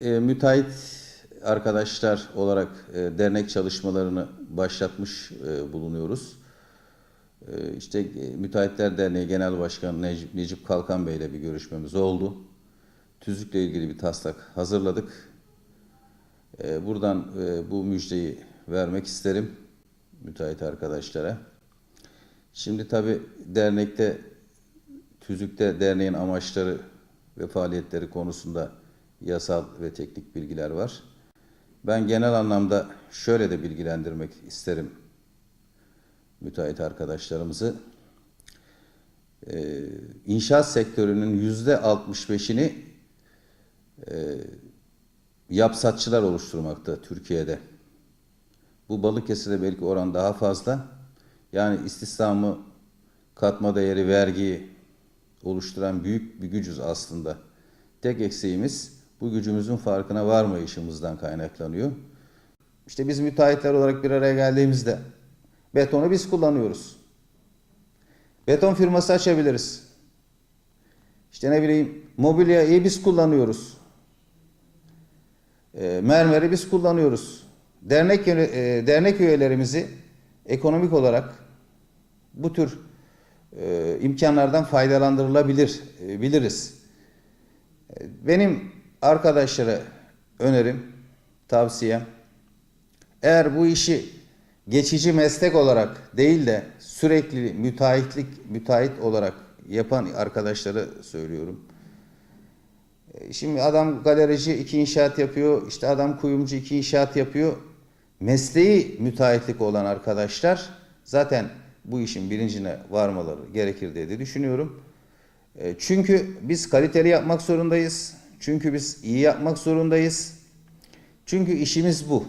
E, müteahhit arkadaşlar olarak e, dernek çalışmalarını başlatmış e, bulunuyoruz. E, işte e, Müteahhitler Derneği Genel Başkanı Necip, Necip Kalkan Bey ile bir görüşmemiz oldu. Tüzükle ilgili bir taslak hazırladık. E, buradan e, bu müjdeyi vermek isterim müteahhit arkadaşlara. Şimdi tabi dernekte, tüzükte derneğin amaçları ve faaliyetleri konusunda yasal ve teknik bilgiler var. Ben genel anlamda şöyle de bilgilendirmek isterim müteahhit arkadaşlarımızı. Ee, inşaat sektörünün yüzde 65'ini e, yapsatçılar oluşturmakta Türkiye'de. Bu Balıkesir'de belki oran daha fazla. Yani istihdamı, katma değeri, vergiyi oluşturan büyük bir gücüz aslında. Tek eksiğimiz bu gücümüzün farkına varmayışımızdan kaynaklanıyor. İşte biz müteahhitler olarak bir araya geldiğimizde betonu biz kullanıyoruz. Beton firması açabiliriz. İşte ne bileyim mobilyayı biz kullanıyoruz. E, mermeri biz kullanıyoruz. Dernek e, dernek üyelerimizi ekonomik olarak bu tür e, imkanlardan faydalandırılabilir e, biliriz. Benim arkadaşlara önerim, tavsiyem eğer bu işi geçici meslek olarak değil de sürekli müteahhitlik müteahhit olarak yapan arkadaşlara söylüyorum. E, Şimdi adam galerici iki inşaat yapıyor, işte adam kuyumcu iki inşaat yapıyor. Mesleği müteahhitlik olan arkadaşlar zaten bu işin bilincine varmaları gerekir diye düşünüyorum. E, Çünkü biz kaliteli yapmak zorundayız. Çünkü biz iyi yapmak zorundayız. Çünkü işimiz bu.